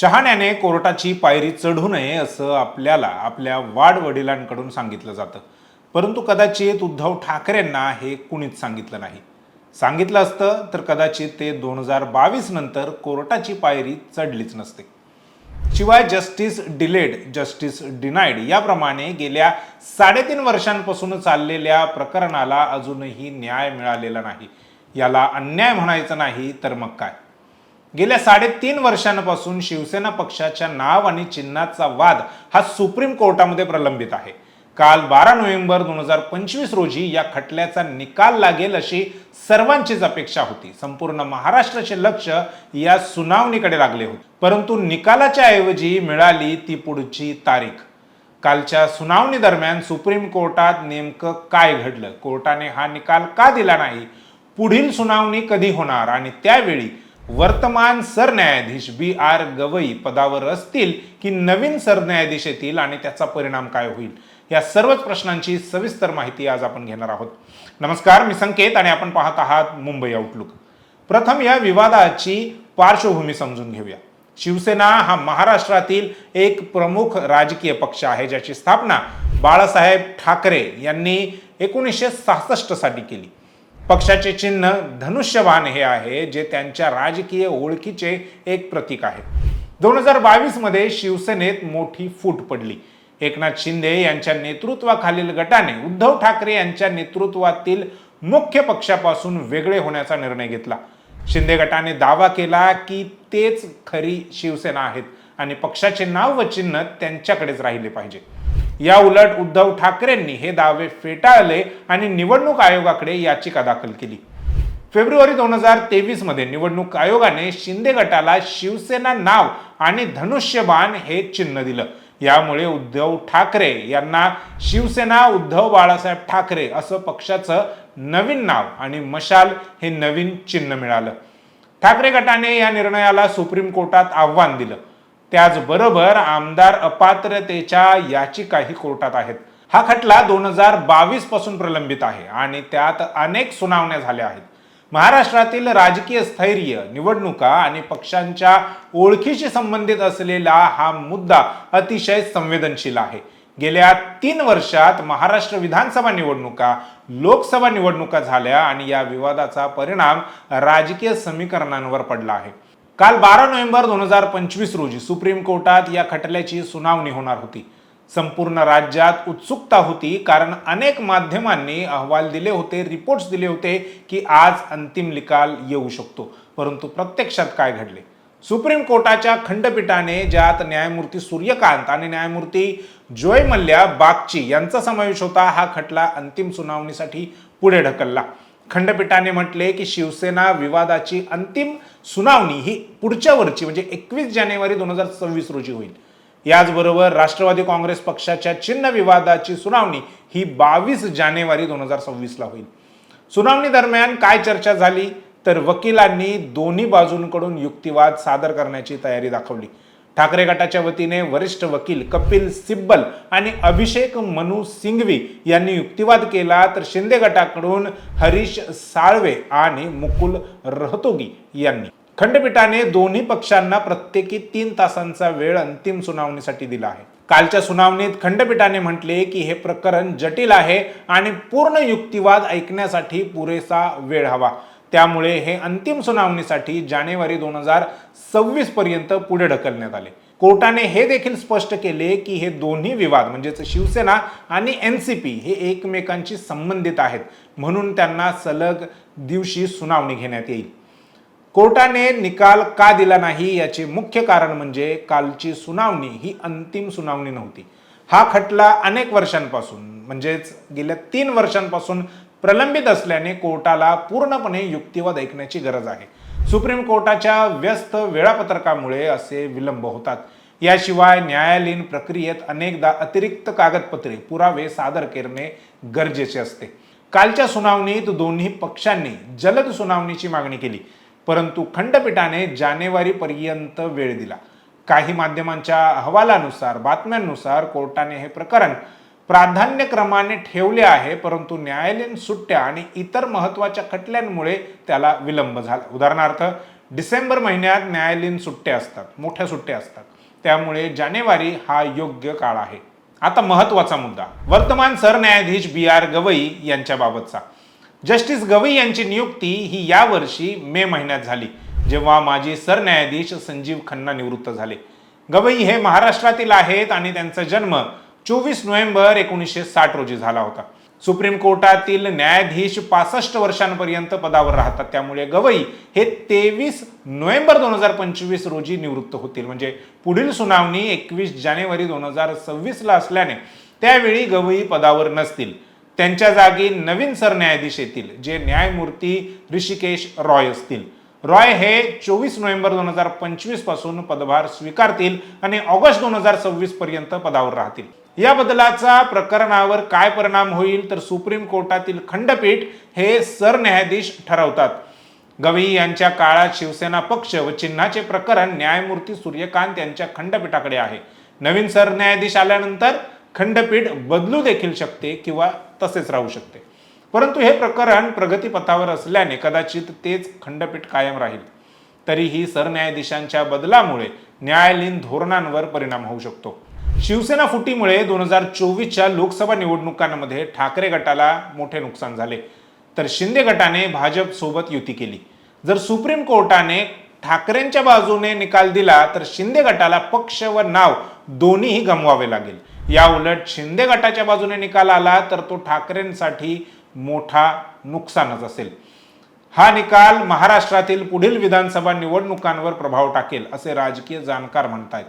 शहाण्याने कोर्टाची पायरी चढू नये असं आपल्याला आपल्या वाडवडिलांकडून सांगितलं जातं. परंतु कदाचित उद्धव ठाकरेंना हे कुणीच सांगितलं नाही. सांगितलं असतं तर कदाचित ते दोन हजार बावीस नंतर कोर्टाची पायरी चढलीच नसते. शिवाय जस्टिस डिलेड जस्टिस डिनाईड याप्रमाणे गेल्या साडेतीन वर्षांपासून चाललेल्या प्रकरणाला अजूनही न्याय मिळालेला नाही. याला अन्याय म्हणायचं नाही तर मग काय? गेल्या साडेतीन वर्षांपासून शिवसेना पक्षाच्या नाव आणि चिन्हाचा वाद हा सुप्रीम कोर्टामध्ये प्रलंबित आहे. काल बारा नोव्हेंबर दोन हजार पंचवीस रोजी या खटल्याचा निकाल लागेल अशी सर्वांचीच अपेक्षा होती. संपूर्ण महाराष्ट्राचे लक्ष या सुनावणीकडे लागले होते. परंतु निकालाच्या ऐवजी मिळाली ती पुढची तारीख. कालच्या सुनावणी दरम्यान सुप्रीम कोर्टात नेमकं काय घडलं? कोर्टाने हा निकाल का दिला नाही? पुढील सुनावणी कधी होणार? आणि त्यावेळी वर्तमान सरन्यायाधीश बी आर गवई पदावर असतील की नवीन सरन्यायाधीश येतील आणि त्याचा परिणाम काय होईल? या सर्वच प्रश्नांची सविस्तर माहिती आज आपण घेणार आहोत. नमस्कार मी संकेत आणि आपण पाहत आहात मुंबई आउटलुक प्रथम या विवादाची पार्श्वभूमी समजून घेऊया. शिवसेना हा महाराष्ट्रातील एक प्रमुख राजकीय पक्ष आहे ज्याची स्थापना बाळासाहेब ठाकरे यांनी एकोणीसशे सहासष्ट साली केली. पक्षाचे चिन्ह धनुष्यबाण हे आहे जे त्यांच्या राजकीय ओळखीचे एक प्रतीक आहे. दोन हजार बावीसमध्ये शिवसेनेत मोठी फूट पडली. एकनाथ शिंदे यांच्या नेतृत्वाखालील गटाने उद्धव ठाकरे यांच्या नेतृत्वातील मुख्य पक्षापासून वेगळे होण्याचा निर्णय घेतला. शिंदे गटाने दावा केला की तेच खरी शिवसेना आहेत आणि पक्षाचे नाव व चिन्ह त्यांच्याकडेच राहिले पाहिजे. या उलट उद्धव ठाकरेंनी हे दावे फेटाळले आणि निवडणूक आयोगाकडे याचिका दाखल केली. फेब्रुवारी दोन हजार तेवीसमध्ये निवडणूक आयोगाने शिंदे गटाला शिवसेना नाव आणि धनुष्यबाण हे चिन्ह दिलं. यामुळे उद्धव ठाकरे यांना शिवसेना उद्धव बाळासाहेब ठाकरे असं पक्षाचं नवीन नाव आणि मशाल हे नवीन चिन्ह मिळालं. ठाकरे गटाने या निर्णयाला सुप्रीम कोर्टात आव्हान दिलं. त्याचबरोबर आमदार अपात्रतेच्या याचिकाही कोर्टात आहेत. हा खटला दोन हजार बावीसपासून प्रलंबित आहे आणि त्यात अनेक सुनावण्या झाल्या आहेत. महाराष्ट्रातील राजकीय स्थैर्य निवडणुका आणि पक्षांच्या ओळखीशी संबंधित असलेला हा मुद्दा अतिशय संवेदनशील आहे. गेल्या तीन वर्षात महाराष्ट्र विधानसभा निवडणुका लोकसभा निवडणुका झाल्या आणि या विवादाचा परिणाम राजकीय समीकरणांवर पडला आहे. काल बारा नोव्हेंबर दोन हजार पंचवीस रोजी सुप्रीम कोर्टात या खटल्याची सुनावणी होणार होती. संपूर्ण राज्यात उत्सुकता होती कारण अनेक माध्यमांनी अहवाल दिले होते रिपोर्ट्स दिले होते की आज अंतिम निकाल येऊ शकतो. परंतु प्रत्यक्षात काय घडले? सुप्रीम कोर्टाच्या खंडपीठाने ज्यात न्यायमूर्ती सूर्यकांत आणि न्यायमूर्ती जोय मल्ल्या बागची यांचा समावेश होता हा खटला अंतिम सुनावणीसाठी पुढे ढकलला. खंडपीठाने म्हटले की शिवसेना विवादाची अंतिम सुनावणी ही पुढच्या वर्षी म्हणजे एकवीस जानेवारी दोन हजार सव्वीस रोजी होईल. याचबरोबर राष्ट्रवादी काँग्रेस पक्षाच्या चिन्ह विवादाची सुनावणी ही बावीस जानेवारी दोन हजार सव्वीसला होईल. सुनावणी दरम्यान काय चर्चा झाली? तर वकिलांनी दोन्ही बाजूंकडून युक्तिवाद सादर करण्याची तयारी दाखवली. ठाकरे गटाच्या वतीने वरिष्ठ वकील कपिल सिब्बल आणि अभिषेक मनु सिंघवी यांनी युक्तिवाद केला तर शिंदे गटाकडून हरीश साळवे आणि मुकुल रहतोगी यांनी. खंडपीठाने दोन्ही पक्षांना प्रत्येकी तीन तासांचा वेळ अंतिम सुनावणीसाठी दिला आहे. कालच्या सुनावणीत खंडपीठाने म्हटले की हे प्रकरण जटिल आहे आणि पूर्ण युक्तिवाद ऐकण्यासाठी पुरेसा वेळ हवा. त्यामुळे हे अंतिम सुनावणीसाठी जानेवारी दोन हजार सव्वीस पर्यंत पुढे ढकलण्यात आले. कोर्टाने हे देखील स्पष्ट केले की हे दोन्ही विवाद म्हणजेच शिवसेना आणि एन सी पी हे एकमेकांशी संबंधित आहेत. म्हणून त्यांना सलग दिवशी सुनावणी घेण्यात येईल. कोर्टाने निकाल का दिला नाही याचे मुख्य कारण म्हणजे कालची सुनावणी ही अंतिम सुनावणी नव्हती. हा खटला अनेक वर्षांपासून म्हणजेच गेल्या तीन वर्षांपासून प्रलंबित असल्याने कोर्टाला पूर्णपणे युक्तिवाद ऐकण्याची गरज आहे. सुप्रीम कोर्टाच्या व्यस्त वेळापत्रकामुळे असे विलंब होतात. याशिवाय न्यायालयीन प्रक्रियेत अनेकदा अतिरिक्त कागदपत्रे पुरावे सादर करणे गरजेचे असते. कालच्या सुनावणीत दोन्ही पक्षांनी जलद सुनावणीची मागणी केली परंतु खंडपीठाने जानेवारीपर्यंत वेळ दिला. काही माध्यमांच्या अहवालानुसार बातम्यांनुसार कोर्टाने हे प्रकरण प्राधान्यक्रमाने ठेवले आहे परंतु न्यायालयीन सुट्ट्या आणि इतर महत्त्वाच्या खटल्यांमुळे त्याला विलंब झाला. उदाहरणार्थ डिसेंबर महिन्यात न्यायालयीन सुट्ट्या असतात मोठ्या सुट्ट्या असतात. त्यामुळे जानेवारी हा योग्य काळ आहे. आता महत्त्वाचा मुद्दा. वर्तमान सरन्यायाधीश बी आर गवई यांच्याबाबतचा. जस्टिस गवई यांची नियुक्ती ही यावर्षी मे महिन्यात झाली जेव्हा माजी सरन्यायाधीश संजीव खन्ना निवृत्त झाले. गवई हे महाराष्ट्रातील आहेत आणि त्यांचा जन्म चोवीस नोव्हेंबर एकोणीसशे साठ रोजी झाला होता. सुप्रीम कोर्टातील न्यायाधीश पासष्ट वर्षांपर्यंत पदावर राहतात. त्यामुळे गवई हे तेवीस नोव्हेंबर दोन हजार पंचवीस रोजी निवृत्त होतील. म्हणजे पुढील सुनावणी एकवीस जानेवारी दोन हजार सव्वीसला असल्याने त्यावेळी गवई पदावर नसतील. त्यांच्या जागी नवीन सरन्यायाधीश येतील जे न्यायमूर्ती ऋषिकेश रॉय असतील. रॉय हे चोवीस नोव्हेंबर दोन हजार पंचवीसपासून पदभार स्वीकारतील आणि ऑगस्ट दोन हजार सव्वीस पर्यंत पदावर राहतील. या बदलाचा प्रकरणावर काय परिणाम होईल तर सुप्रीम कोर्टातील खंडपीठ हे सरन्यायाधीश ठरवतात. गवई यांच्या काळात शिवसेना पक्ष व चिन्हाचे प्रकरण न्यायमूर्ती सूर्यकांत यांच्या खंडपीठाकडे आहे. नवीन सरन्यायाधीश आल्यानंतर खंडपीठ बदलू देखील शकते किंवा तसेच राहू शकते. परंतु हे प्रकरण प्रगतीपथावर असल्याने कदाचित तेच खंडपीठ कायम राहील. तरीही सरन्यायाधीशांच्या बदलामुळे न्यायालयीन धोरणांवर परिणाम होऊ शकतो. शिवसेना फुटीमुळे दोन हजार चोवीसच्या लोकसभा निवडणुकांमध्ये ठाकरे गटाला मोठे नुकसान झाले. तर शिंदे गटाने भाजप सोबत युती केली. जर सुप्रीम कोर्टाने ठाकरेंच्या बाजूने निकाल दिला तर शिंदे गटाला पक्ष व नाव दोन्हीही गमवावे लागेल. या उलट शिंदे गटाच्या बाजूने निकाल आला तर तो ठाकरेंसाठी मोठा नुकसानच असेल. हा निकाल महाराष्ट्रातील पुढील विधानसभा निवडणुकांवर प्रभाव टाकेल असे राजकीय जाणकार म्हणतायत.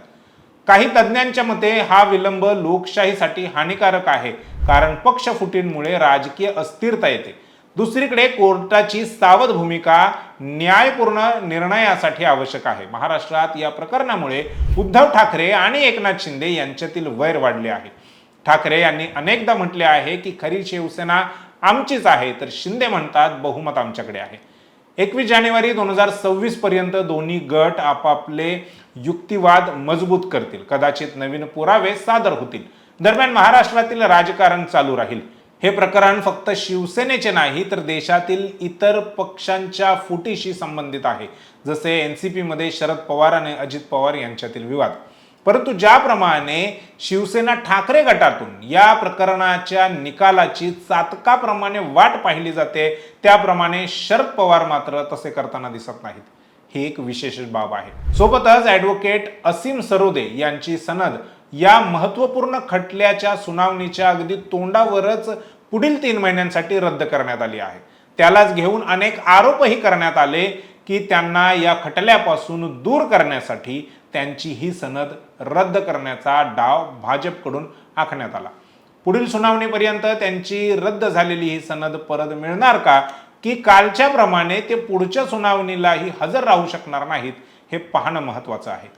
काही तज्ज्ञांच्या मते हा विलंब लोकशाहीसाठी हानिकारक आहे कारण पक्ष फुटींमुळे राजकीय अस्थिरता येते. दुसरीकडे कोर्टाची सावध भूमिका न्यायपूर्ण निर्णयासाठी आवश्यक आहे. महाराष्ट्रात या प्रकरणामुळे उद्धव ठाकरे आणि एकनाथ शिंदे यांच्यातील वैर वाढले आहे. ठाकरे यांनी अनेकदा म्हटले आहे की खरी शिवसेना आमचीच आहे तर शिंदे म्हणतात बहुमत आमच्याकडे आहे. एकवीस जानेवारी दोन हजार सव्वीस पर्यंत दोन्ही गट आपापले युक्तिवाद मजबूत करतील. कदाचित नवीन पुरावे सादर होतील. दरम्यान महाराष्ट्रातील राजकारण चालू राहील. हे प्रकरण फक्त शिवसेनेचे नाही तर देशातील इतर पक्षांच्या फुटीशी संबंधित आहे. जसे एन सी पीमध्ये शरद पवार आणि अजित पवार यांच्यातील विवाद. परंतु ज्याप्रमाणे शिवसेना ठाकरे गटातून या प्रकरणाच्या निकालाची चातकाप्रमाणे वाट पाहिली जाते त्याप्रमाणे शरद पवार मात्र तसे करताना दिसत नाहीत. ही एक विशेष बाब आहे. सोबतच ॲडव्होकेट असीम सरोदे यांची सनद या महत्त्वपूर्ण खटल्याच्या सुनावणीच्या अगदी तोंडावरच पुढील तीन महिन्यांसाठी रद्द करण्यात आली आहे. त्यालाच घेऊन अनेक आरोपही करण्यात आले की त्यांना या खटल्यापासून दूर करण्यासाठी त्यांची ही सनद रद्द करण्याचा डाव भाजपकडून आखण्यात आला. पुढील सुनावणीपर्यंत त्यांची रद्द झालेली ही सनद परत मिळणार का? की कालच्या प्रमाणे ते पुढच्या सुनावणीलाही हजर राहू शकणार नाहीत हे पाहणं महत्वाचं आहे.